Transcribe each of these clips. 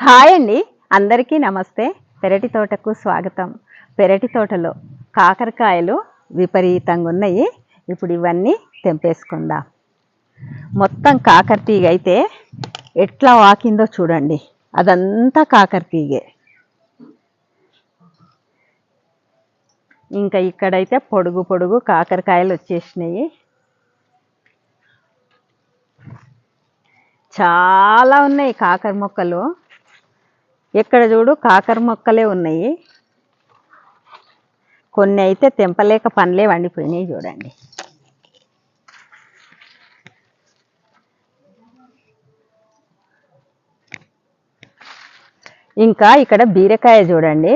Hi అండి. అందరికీ నమస్తే. పెరటి తోటకు స్వాగతం. పెరటి తోటలో కాకరకాయలు విపరీతంగా ఉన్నాయి. ఇప్పుడు ఇవన్నీ తెంపేసుకుందాం. మొత్తం కాకర తీగ అయితే ఎట్లా వాకిందో చూడండి. అదంతా కాకర తీగే. ఇంకా ఇక్కడైతే పొడుగు పొడుగు కాకరకాయలు వచ్చేసినాయి. చాలా ఉన్నాయి కాకర మొక్కలు. ఎక్కడ చూడు కాకర మొక్కలే ఉన్నాయి. కొన్ని అయితే తెంపలేక పండ్లే వండిపోయినాయి చూడండి. ఇంకా ఇక్కడ బీరకాయ చూడండి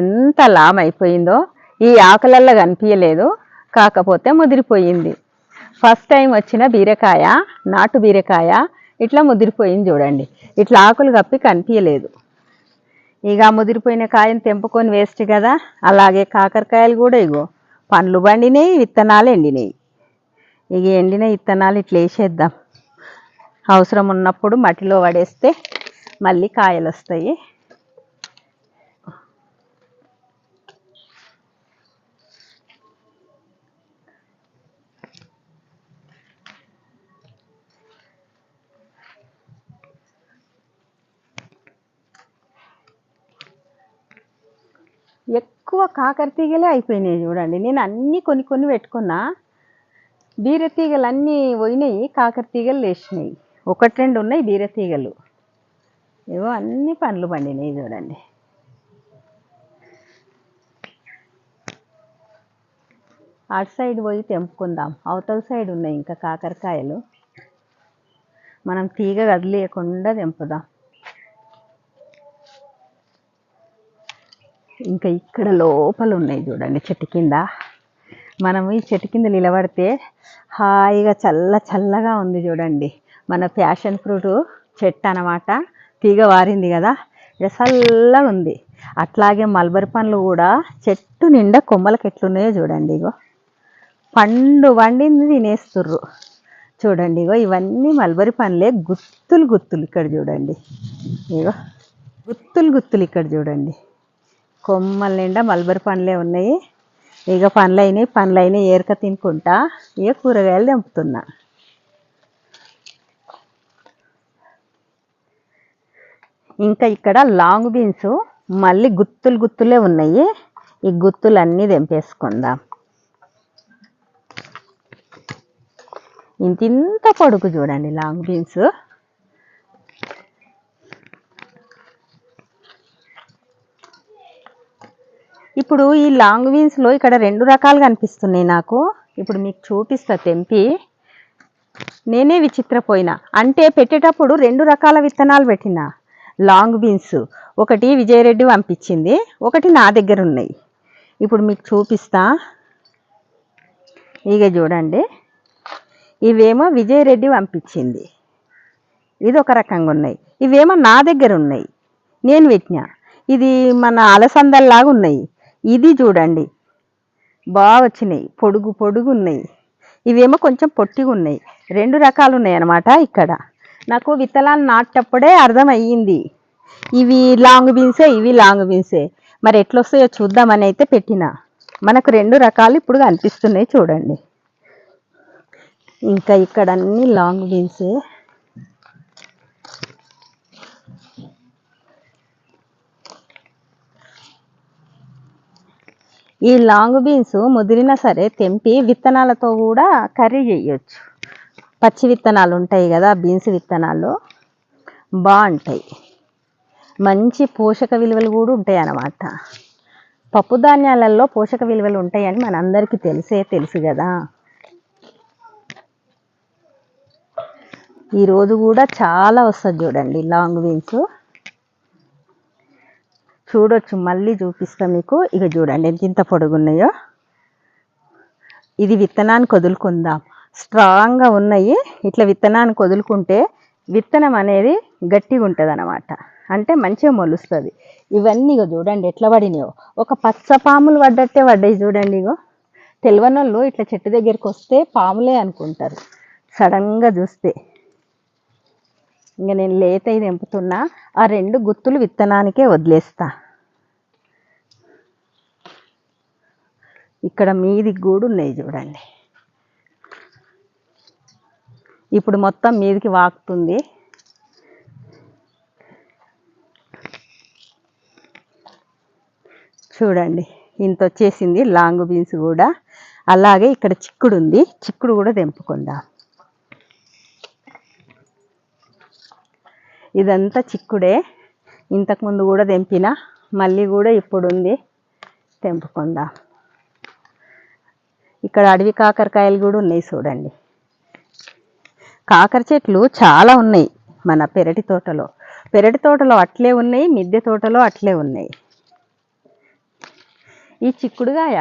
ఎంత లామ్ అయిపోయిందో. ఈ ఆకులల్లో కనిపించలేదు కాకపోతే ముదిరిపోయింది. ఫస్ట్ టైం వచ్చిన బీరకాయ నాటు బీరకాయ ఇట్లా ముదిరిపోయింది చూడండి. ఇట్లా ఆకులు కప్పి కనిపించలేదు ఇక ముదిరిపోయిన కాయను తెంపుకొని వేస్ట్ కదా. అలాగే కాకరకాయలు కూడా ఇగో. పండ్లు పండినాయి విత్తనాలు ఎండినాయి. ఇక ఎండిన విత్తనాలు ఇట్లా వేసేద్దాం. అవసరం ఉన్నప్పుడు మట్టిలో పడేస్తే మళ్ళీ కాయలు వస్తాయి. ఎక్కువ కాకర తీగలే అయిపోయినాయి చూడండి. నేను అన్నీ కొన్ని కొన్ని పెట్టుకున్నా బీర తీగలు అన్నీ పోయినాయి కాకర తీగలు లేచినాయి. ఒకటి రెండు ఉన్నాయి బీర తీగలు. ఏవో అన్ని పండ్లు పండినాయి చూడండి. అటు సైడ్ పోయి తెంపుకుందాం. అవతల సైడ్ ఉన్నాయి ఇంకా కాకరకాయలు. మనం తీగ కదిలేయకుండా తెంపుదాం. ఇంకా ఇక్కడ లోపల ఉన్నాయి చూడండి చెట్టు కింద. మనం ఈ చెట్టు కింద నిలబడితే హాయిగా చల్ల చల్లగా ఉంది చూడండి. మన ప్యాషన్ ఫ్రూట్ చెట్టు అన్నమాట. తీగ వారింది కదా. ఇక చల్లగా ఉంది. అట్లాగే మల్బరీ పండ్లు కూడా చెట్టు నిండా కొమ్మలకి ఎట్లున్నాయో చూడండి ఇగో. పండు వండింది తినేస్తుర్రు. చూడండి ఇగో ఇవన్నీ మల్బరీ పండ్లే గుత్తులు గుత్తులు ఇక్కడ చూడండి. ఇగో గుత్తులు గుత్తులు ఇక్కడ చూడండి. కొమ్మల నిండా మల్బరీ పండ్లే ఉన్నాయి. ఇక పండ్లు అయినాయి పండ్లు అయినాయి ఏరక తినుకుంటా. ఇక కూరగాయలు తెంపుతున్నా. ఇంకా ఇక్కడ లాంగ్ బీన్స్ మళ్ళీ గుత్తులు గుత్తులే ఉన్నాయి. ఈ గుత్తులు అన్నీ తెంపేసుకుందాం. ఇంత ఇంత పొడుగు చూడండి లాంగ్ బీన్స్. ఇప్పుడు ఈ లాంగ్ బీన్స్లో ఇక్కడ రెండు రకాలు కనిపిస్తున్నాయి నాకు. ఇప్పుడు మీకు చూపిస్తా తెంపి. నేనే విచిత్రపోయినా అంటే పెట్టేటప్పుడు రెండు రకాల విత్తనాలు పెట్టిన. లాంగ్ బీన్స్ ఒకటి విజయరెడ్డి పంపించింది. ఒకటి నా దగ్గర ఉన్నాయి. ఇప్పుడు మీకు చూపిస్తా. ఇక చూడండి. ఇవేమో విజయరెడ్డి పంపించింది. ఇది ఒక రకంగా ఉన్నాయి. ఇవేమో నా దగ్గర ఉన్నాయి. నేను పెట్టిన. ఇది మన అలసందల్లాగా ఉన్నాయి. ఇది చూడండి. బాగా వచ్చినాయి పొడుగు పొడుగు ఉన్నాయి ఇవేమో కొంచెం పొట్టిగా ఉన్నాయి రెండు రకాలు ఉన్నాయి అన్నమాట ఇక్కడ. నాకు విత్తనాలు నాటప్పుడే అర్థం అయ్యింది ఇవి లాంగ్ బీన్సే ఇవి లాంగ్ బీన్సే. మరి ఎట్లా వస్తాయో చూద్దామని అయితే పెట్టిన. మనకు రెండు రకాలు ఇప్పుడు కనిపిస్తున్నాయి చూడండి. ఇంకా ఇక్కడ అన్ని లాంగ్ బీన్సే. ఈ లాంగ్ బీన్స్ ముదిరినా సరే తెంపి విత్తనాలతో కూడా కర్రీ చేయొచ్చు. పచ్చి విత్తనాలు ఉంటాయి కదా బీన్స్ విత్తనాలు బాగుంటాయి మంచి పోషక విలువలు కూడా ఉంటాయి అన్నమాట. పప్పు ధాన్యాలలో పోషక విలువలు ఉంటాయని మనందరికీ తెలిసే తెలుసు కదా. ఈరోజు కూడా చాలా వస్తుంది చూడండి లాంగ్ బీన్స్. చూడొచ్చు మళ్ళీ చూపిస్తా మీకు. ఇక చూడండి ఎంత ఇంత పొడుగున్నాయో. ఇది విత్తనాన్ని వదులుకుందాం స్ట్రాంగ్గా ఉన్నాయి. ఇట్లా విత్తనాన్ని వదులుకుంటే విత్తనం అనేది గట్టిగా ఉంటుంది అనమాట అంటే మంచిగా మొలుస్తుంది. ఇవన్నీ ఇగో చూడండి ఎట్లా పడినాయో. ఒక పచ్చ పాములు పడ్డట్టే పడ్డాయి చూడండి ఇగో. తెలివనోళ్ళు ఇట్లా చెట్టు దగ్గరికి వస్తే పాములే అనుకుంటారు. సడన్గా చూస్తే. ఇంకా నేను లేత తెంపుతున్నా ఆ రెండు గుత్తులు విత్తనానికే వదిలేస్తా. ఇక్కడ మీది గూడు ఉన్నాయి చూడండి. ఇప్పుడు మొత్తం మీదికి వాకుతుంది. చూడండి ఇంత వచ్చేసింది లాంగ్ బీన్స్ కూడా అలాగే ఇక్కడ చిక్కుడు ఉంది చిక్కుడు కూడా తెంపుకుందాం. ఇదంతా చిక్కుడే. ఇంతకుముందు కూడా తెంపిన మళ్ళీ కూడా ఇప్పుడు ఉంది తెంపుకుందాం. ఇక్కడ అడవి కాకరకాయలు కూడా ఉన్నాయి చూడండి. కాకర చెట్లు చాలా ఉన్నాయి మన పెరటి తోటలో. పెరటి తోటలో అట్లే ఉన్నాయి మిద్దె తోటలో అట్లే ఉన్నాయి. ఈ చిక్కుడుగాయ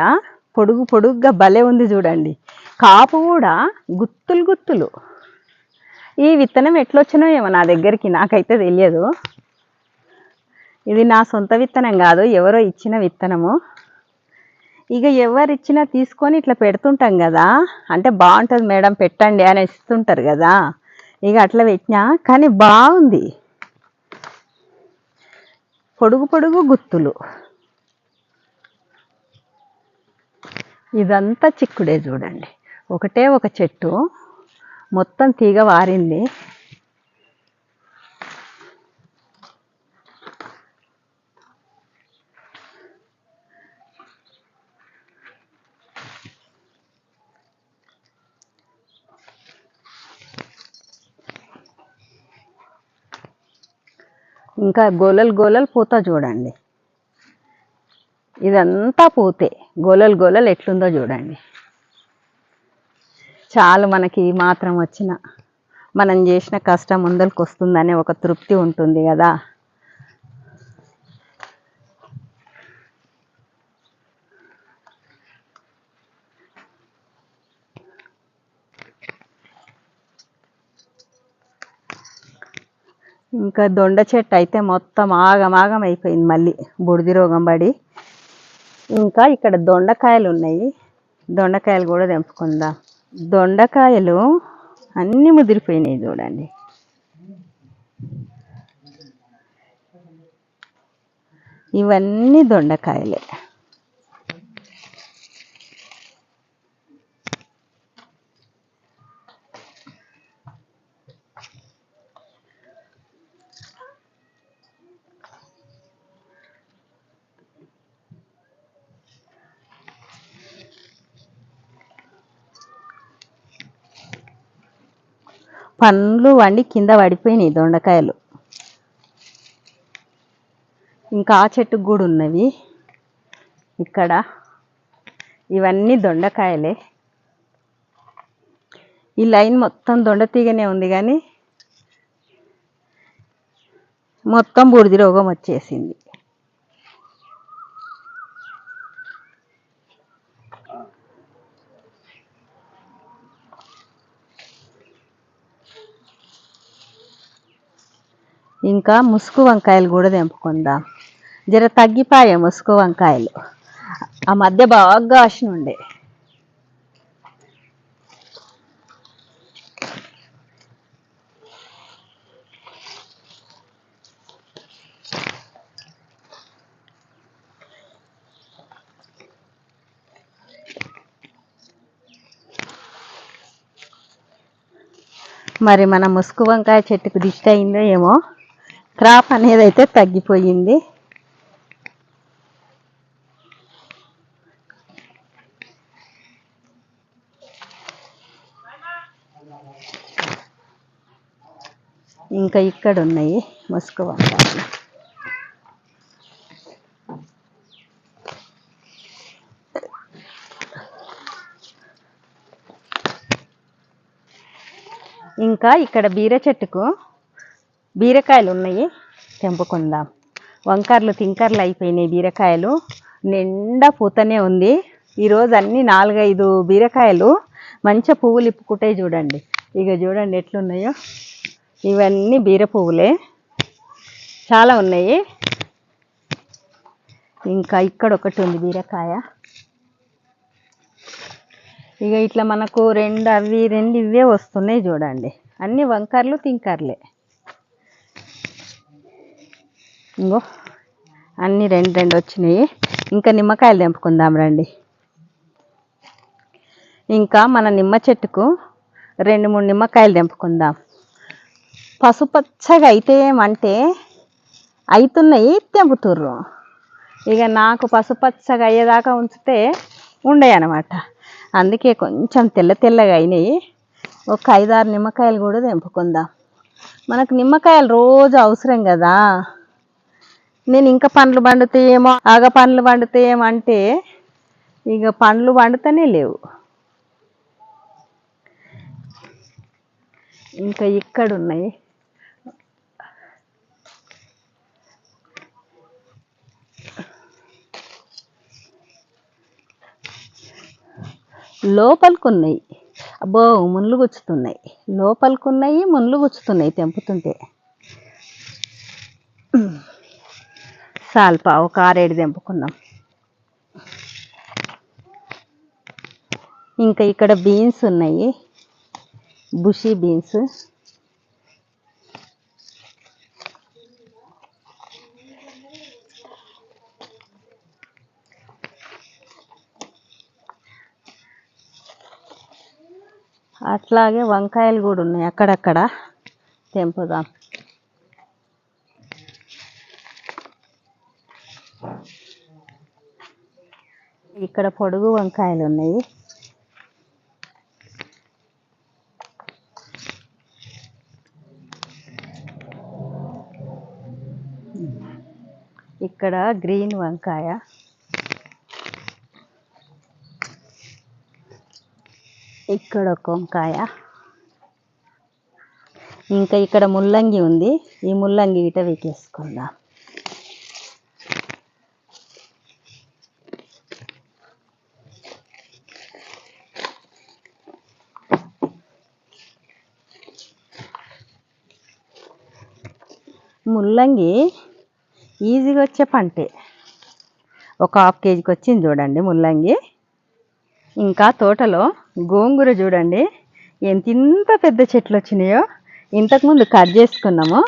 పొడుగు పొడుగ్గా భలే ఉంది చూడండి. కాపు కూడా గుత్తులు గుత్తులు. ఈ విత్తనం ఎట్లొచ్చినో ఏమో నా దగ్గరికి నాకైతే తెలియదు. ఇది నా సొంత విత్తనం కాదు ఎవరో ఇచ్చిన విత్తనము. ఇక ఎవరిచ్చినా తీసుకొని ఇట్లా పెడుతుంటాం కదా అంటే బాగుంటుంది మేడం పెట్టండి అని ఇస్తుంటారు కదా. ఇక అట్లా పెట్టినా కానీ బాగుంది. పొడుగు పొడుగు గుత్తులు. ఇదంతా చిక్కుడే చూడండి. ఒకటే ఒక చెట్టు. మొత్తం తీగ వారింది. ఇంకా గోలలు గోలలు పూత చూడండి. ఇదంతా పూతే. గోలలు గోలలు ఎట్లుందో చూడండి. చాలు మనకి మాత్రం వచ్చిన. మనం చేసిన కష్టం ముందరికి వస్తుందనే ఒక తృప్తి ఉంటుంది కదా. ఇంకా దొండ చెట్టు అయితే మొత్తం ఆగమాగం అయిపోయింది మళ్ళీ బుడిది రోగం పడి. ఇంకా ఇక్కడ దొండకాయలు ఉన్నాయి. దొండకాయలు కూడా తెంపుకుందాం. దొండకాయలు అన్నీ ముదిరిపోయినాయి చూడండి. ఇవన్నీ దొండకాయలే. పండ్లు వండి కింద పడిపోయినాయి దొండకాయలు. ఇంకా ఆ చెట్టుకు కూడా ఉన్నవి ఇక్కడ ఇవన్నీ దొండకాయలే. ఈ లైన్ మొత్తం దొండ తీగనే ఉంది కానీ మొత్తం బూడిద రోగం వచ్చేసింది. ఇంకా ముసుగు వంకాయలు కూడా తెంపుకుందాం. జర తగ్గిపాయే ముసుగు వంకాయలు. ఆ మధ్య బాగా వాసన ఉండే. మరి మన ముసుగు వంకాయ చెట్టుకు దిష్టి అయిందో ఏమో? క్రాప్ అనేది అయితే తగ్గిపోయింది. ఇంకా ఇక్కడ ఉన్నాయి ముసుగు వంకాయలు. ఇంకా ఇక్కడ బీర చెట్టుకు బీరకాయలు ఉన్నాయి తెంపుకుందాం. వంకర్లు తింకర్లు అయిపోయినాయి బీరకాయలు. నిండా పూతనే ఉంది. ఈరోజు అన్ని నాలుగైదు బీరకాయలు మంచిగా పువ్వులు ఇప్పుకుంటాయి చూడండి. ఇక చూడండి ఎట్లున్నాయో. ఇవన్నీ బీర పువ్వులే. చాలా ఉన్నాయి. ఇంకా ఇక్కడ ఒకటి ఉంది బీరకాయ. ఇక ఇట్లా మనకు రెండు అవి రెండు ఇవే వస్తున్నాయి చూడండి. అన్ని వంకర్లు తింకర్లే. ఇంకో అన్నీ రెండు రెండు వచ్చినాయి. ఇంకా నిమ్మకాయలు తెంపుకుందాం రండి. ఇంకా మన నిమ్మ చెట్టుకు రెండు మూడు నిమ్మకాయలు తెంపుకుందాం. పసుపచ్చగా అయితే ఏమంటే అవుతున్నాయి తెంపుతుర్రు. ఇక నాకు పసుపచ్చగా అయ్యేదాకా ఉంచితే ఉండయి అనమాట అందుకే కొంచెం తెల్ల తెల్లగా అయినాయి. ఒక ఐదారు నిమ్మకాయలు కూడా తెంపుకుందాం. మనకు నిమ్మకాయలు రోజు అవసరం కదా. నేను ఇంకా పండ్లు పండుతాయేమో ఆగ పండ్లు పండుతాయేమో అంటే ఇక పండ్లు పండుతూనే లేవు. ఇంకా ఇక్కడ ఉన్నాయి లోపలికున్నాయి. అబ్బో ముళ్ళు గుచ్చుతున్నాయి. లోపలికున్నాయి ముళ్ళు గుచ్చుతున్నాయి తెంపుతుంటే. సాల్పా ఒక ఆరేడు తెంపుకున్నాం ఇంకా ఇక్కడ బీన్స్ ఉన్నాయి. Bushy beans. అట్లాగే వంకాయలు కూడా ఉన్నాయి అక్కడక్కడ. తెంపుదాం. ఇక్కడ పొడుగు వంకాయలు ఉన్నాయి. ఇక్కడ గ్రీన్ వంకాయ. ఇక్కడ ఒక వంకాయ. ఇంకా ఇక్కడ ముల్లంగి ఉంది. ఈ ముల్లంగి ఇట వీకేసుకుందాం. ముల్లంగి ఈజీగా వచ్చే పంటే. ఒక హాఫ్ కేజీకి వచ్చింది చూడండి ముల్లంగి. ఇంకా తోటలో గోంగూర చూడండి. ఎంత ఇంత పెద్ద చెట్లు వచ్చినాయో ఇంతకుముందు కట్ చేసుకున్నాము.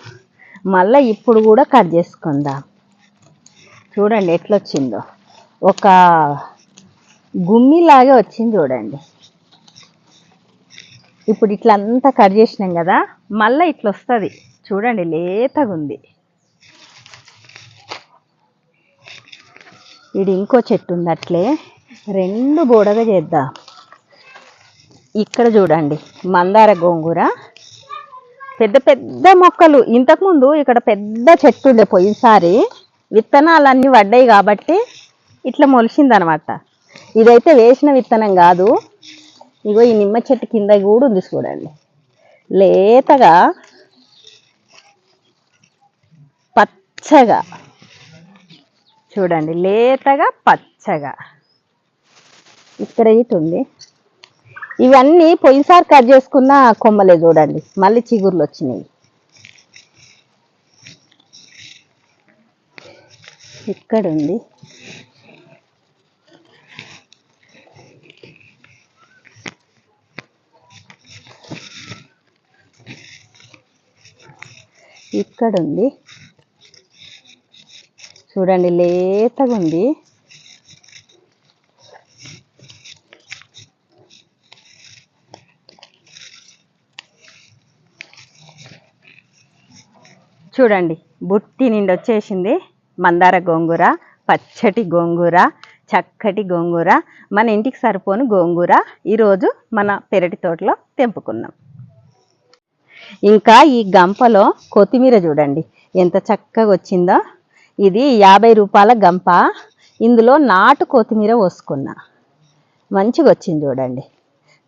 మళ్ళీ ఇప్పుడు కూడా కట్ చేసుకుందాం. చూడండి ఎట్లొచ్చిందో. ఒక గుమ్మిలాగే వచ్చింది చూడండి. ఇప్పుడు ఇట్లా అంతా కట్ చేసినాం కదా మళ్ళీ ఇట్లా వస్తుంది చూడండి లేతగా ఉంది ఇది ఇంకో చెట్టు ఉంది అట్లే రెండు బోడగా చేద్దాం. ఇక్కడ చూడండి మందార గోంగూర. పెద్ద పెద్ద మొక్కలు. ఇంతకుముందు ఇక్కడ పెద్ద చెట్టు ఉండే పోయినసారి విత్తనాలన్నీ పడ్డాయి కాబట్టి ఇట్లా మొలిసిందనమాట. ఇదైతే వేసిన విత్తనం కాదు. ఇగో ఈ నిమ్మ చెట్టు కింద కూడా ఉంది చూడండి. లేతగా పచ్చగా చూడండి లేతగా పచ్చగా. ఇక్కడ ఇటు ఉంది ఇవన్నీ పోయినసారి కట్ చేసుకున్న కొమ్మలే చూడండి మళ్ళీ చిగుర్లు వచ్చినాయి. ఇక్కడ ఉంది ఇక్కడ ఉంది చూడండి లేతగా ఉంది చూడండి బుట్టి నిండి వచ్చేసింది మందార గోంగూర పచ్చటి గోంగూర చక్కటి గోంగూర మన ఇంటికి సరిపోను గోంగూర ఈరోజు మన పెరటి తోటలో తెంపుకున్నాం. ఇంకా ఈ గంపలో కొత్తిమీర చూడండి ఎంత చక్కగా వచ్చిందో. ఇది యాభై రూపాయల గంప. ఇందులో నాటు కొత్తిమీర పోసుకున్నా. మంచిగా వచ్చింది చూడండి.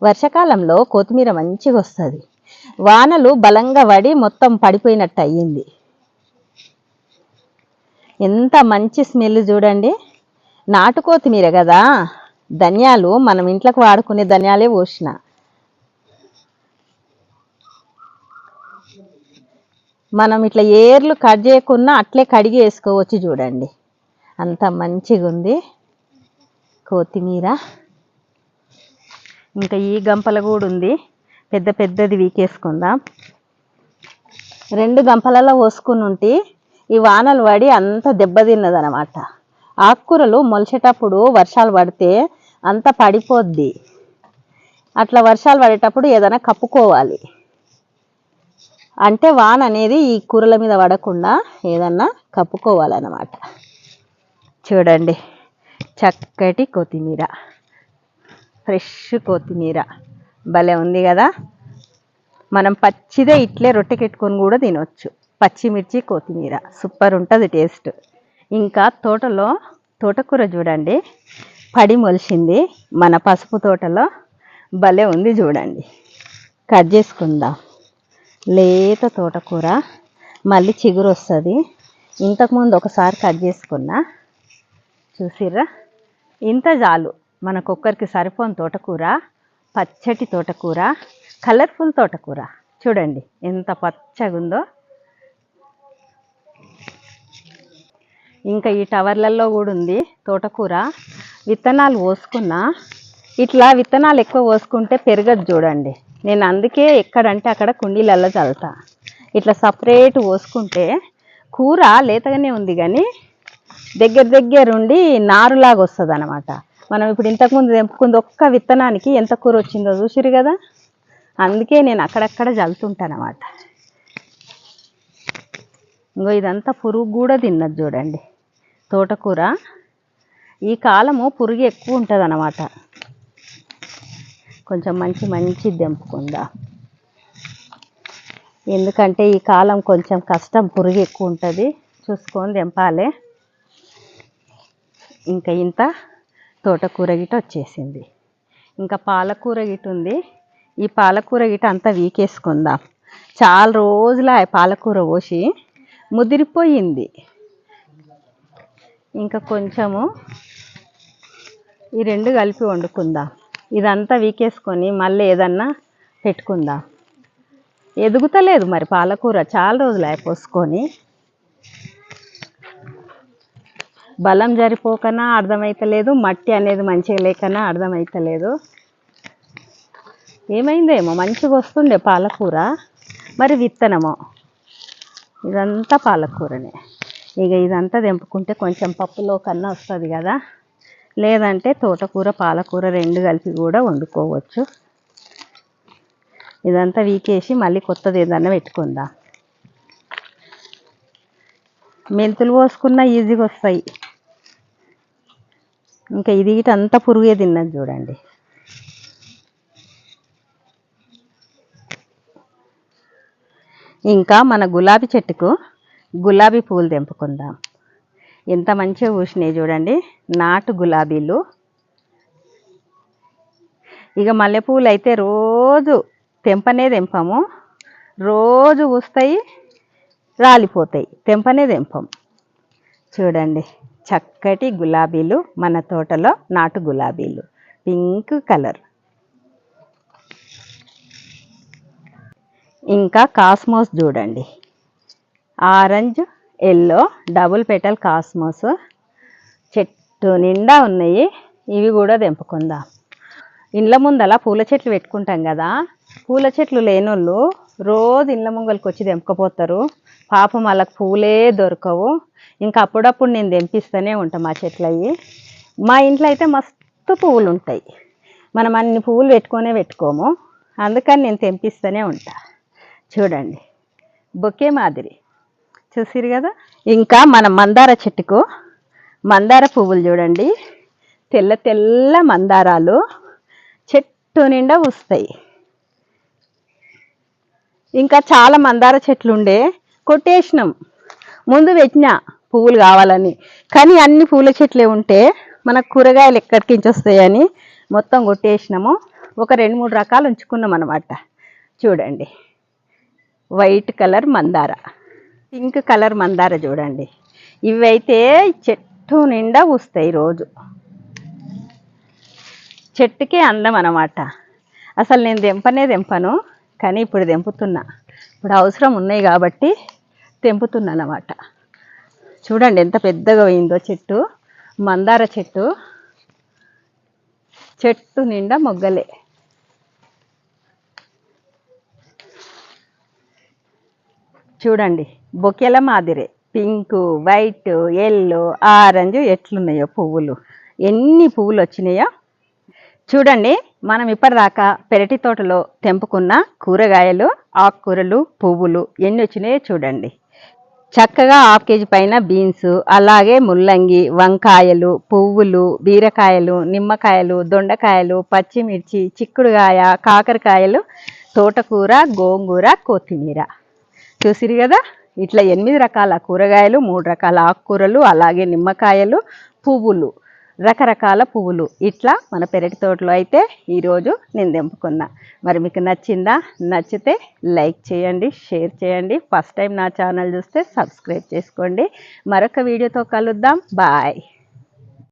వర్షాకాలంలో కొత్తిమీర మంచిగా వస్తుంది. వానలు బలంగా పడి మొత్తం పడిపోయినట్టు అయ్యింది. ఎంత మంచి స్మెల్ చూడండి. నాటు కొత్తిమీర కదా. ధనియాలు మనం ఇంట్లోకి వాడుకునే ధనియాలే పోసిన. మనం ఇట్లా ఏర్లు కట్ చేయకున్నా అట్లే కడిగి వేసుకోవచ్చు చూడండి. అంత మంచిగా ఉంది కొత్తిమీర. ఇంకా ఈ గంపల కూడా ఉంది. పెద్ద పెద్దది వీకేసుకుందాం. రెండు గంపలలో పోసుకుని ఉంటే ఈ వానలు పడి అంత దెబ్బతిన్నదనమాట ఆకుకూరలు మొలిచేటప్పుడు వర్షాలు పడితే అంత పడిపోద్ది. అట్లా వర్షాలు పడేటప్పుడు ఏదైనా కప్పుకోవాలి. అంటే వాన్ అనేది ఈ కూరల మీద పడకుండా ఏదన్నా కప్పుకోవాలన్నమాట. చూడండి చక్కటి కొత్తిమీర ఫ్రెష్ కొత్తిమీర. భలే ఉంది కదా? మనం పచ్చిదే ఇట్లే రొట్టెకెట్టుకొని కూడా తినొచ్చు. పచ్చిమిర్చి కొత్తిమీర. సూపర్ ఉంటుంది టేస్ట్. ఇంకా తోటలో తోటకూర చూడండి పడి మొలిచింది మన పసుపు తోటలో. భలే ఉంది చూడండి. కట్ చేసుకుందాం. లేత తోటకూర మళ్ళీ చిగురు వస్తుంది ఇంతకుముందు ఒకసారి కట్ చేసుకున్నా. చూసిర్రా? ఇంత చాలు. మనకొక్కరికి సరిపోని తోటకూర పచ్చటి తోటకూర కలర్ఫుల్ తోటకూర. చూడండి ఎంత పచ్చగా ఉందో ఇంకా ఈ టవర్లలో కూడా ఉంది తోటకూర. విత్తనాలు పోసుకున్నా. ఇట్లా విత్తనాలు ఎక్కువ పోసుకుంటే పెరగదు చూడండి. నేను అందుకే ఎక్కడంటే అక్కడ కుండీలలో చల్లుతా. ఇట్లా సపరేట్ పోసుకుంటే కూర లేతగానే ఉంది కానీ దగ్గర దగ్గరుండి నారులాగా వస్తుంది అనమాట మనం ఇప్పుడు ఇంతకుముందు తెంపుకుంది ఒక్క విత్తనానికి ఎంత కూర వచ్చిందో చూసిరు కదా? అందుకే నేను అక్కడక్కడ చల్లుతుంటాను ఇంకో ఇదంతా పురుగు కూడా తిన్నది చూడండి. తోటకూర. ఈ కాలము పురుగు ఎక్కువ ఉంటుంది అన్నమాట కొంచెం మంచి మంచి దెంపుకుందా. ఎందుకంటే ఈ కాలం కొంచెం కష్టం పురుగు ఎక్కువ ఉంటుంది. చూసుకొని దెంపాలి. ఇంకా ఇంత తోటకూర గిట వచ్చేసింది. ఇంకా పాలకూర గిట ఉంది. ఈ పాలకూర గిట అంతా వీకేసుకుందాం. చాలా రోజుల పాలకూర పోసి ముదిరిపోయింది. ఇంకా కొంచెము ఈ రెండు కలిపి వండుకుందాం. ఇదంతా వీకేసుకొని మళ్ళీ ఏదన్నా పెట్టుకుందాం? ఎదుగుతలేదు మరి పాలకూర. చాలా రోజులు పోసుకొని బలం జరిపోకనా అర్థమవుతలేదు మట్టి అనేది మంచిగా లేకనా అర్థమవుతలేదు ఏమైందేమో మంచిగా వస్తుండే పాలకూర మరి విత్తనము? ఇదంతా పాలకూరనే. ఇక ఇదంతా తెంపుకుంటే కొంచెం పప్పులో కన్నా వస్తుంది కదా. లేదంటే తోటకూర పాలకూర రెండు కలిపి కూడా వండుకోవచ్చు. ఇదంతా వీకేసి మళ్ళీ కొత్తది ఏదన్నా పెట్టుకుందాం? మెంతులు పోసుకున్నా ఈజీగా వస్తాయి. ఇంకా ఇది గిట అంతా పురుగే తిన్నది చూడండి. ఇంకా మన గులాబీ చెట్టుకు గులాబీ పువ్వులు తెంపుకుందాం. ఎంత మంచిగా పూసినాయి చూడండి. నాటు గులాబీలు. ఇక మల్లెపూలు అయితే రోజు తెంపనే తెంపము. రోజు పూస్తాయి రాలిపోతాయి. తెంపనే తెంపం. చూడండి చక్కటి గులాబీలు మన తోటలో నాటు గులాబీలు. Pink colour. ఇంకా కాస్మోస్ చూడండి. Orange yellow double petal cosmos చెట్టు నిండా ఉన్నాయి. ఇవి కూడా తెంపుకుందాం. ఇండ్ల ముందల పూల చెట్లు పెట్టుకుంటాం కదా. పూల చెట్లు లేనోళ్ళు రోజు ఇండ్ల ముంగలికి వచ్చి తెంపకపోతారు. పాపం వాళ్ళకి పూలే దొరకవు. ఇంకా అప్పుడప్పుడు నేను తెంపిస్తూనే ఉంటాను మా చెట్లు అవి మా ఇంట్లో అయితే మస్తు పువ్వులు ఉంటాయి మనం అన్ని పువ్వులు పెట్టుకొనే పెట్టుకోము. అందుకని నేను తెంపిస్తూనే ఉంటా. చూడండి. బొకే మాదిరి. చూసిరు కదా? ఇంకా మన మందార చెట్టుకు మందార పువ్వులు చూడండి. తెల్ల తెల్ల మందారాలు చెట్టు నిండా వస్తాయి ఇంకా చాలా మందార చెట్లు ఉండే కొట్టేసినాం. ముందు పెట్టిన పువ్వులు కావాలని. కానీ అన్ని పూల చెట్లే ఉంటే మనకు కూరగాయలు ఎక్కడికించి వస్తాయని మొత్తం కొట్టేసినాము. ఒక రెండు మూడు రకాలు ఉంచుకున్నాం అనమాట చూడండి. వైట్ కలర్ మందార. పింక్ కలర్ మందార చూడండి. ఇవైతే చెట్టు నిండా వస్తాయి రోజు. చెట్టుకే అందం అన్నమాట. అసలు నేను తెంపనే తెంపను కానీ ఇప్పుడు దెంపుతున్నా ఇప్పుడు అవసరం ఉన్నాయి కాబట్టి తెంపుతున్నా అన్నమాట. చూడండి ఎంత పెద్దగా అయిందో చెట్టు. మందార చెట్టు. చెట్టు నిండా మొగ్గలే. చూడండి. బొకెల మాదిరే. పింక్ వైట్ ఎల్లో ఆరెంజ్ ఎట్లున్నాయో పువ్వులు. ఎన్ని పువ్వులు వచ్చినాయో చూడండి మనం ఇప్పటిదాకా పెరటి తోటలో తెంపుకున్న కూరగాయలు ఆకుకూరలు పువ్వులు ఎన్ని వచ్చినాయో చూడండి. చక్కగా హాఫ్ కేజీ పైన బీన్స్ అలాగే ముల్లంగి వంకాయలు పువ్వులు బీరకాయలు నిమ్మకాయలు దొండకాయలు పచ్చిమిర్చి చిక్కుడుకాయ కాకరకాయలు తోటకూర గోంగూర కొత్తిమీర. చూసిరు కదా? ఇట్లా ఎనిమిది రకాల కూరగాయలు మూడు రకాల ఆకుకూరలు అలాగే నిమ్మకాయలు పువ్వులు రకరకాల పువ్వులు. ఇట్లా మన పెరటి తోటలో అయితే ఈరోజు నేను తెంపుకున్నా. మరి మీకు నచ్చిందా? నచ్చితే లైక్ చేయండి షేర్ చేయండి. ఫస్ట్ టైం నా ఛానల్ చూస్తే సబ్స్క్రైబ్ చేసుకోండి. మరొక వీడియోతో కలుద్దాం. బాయ్.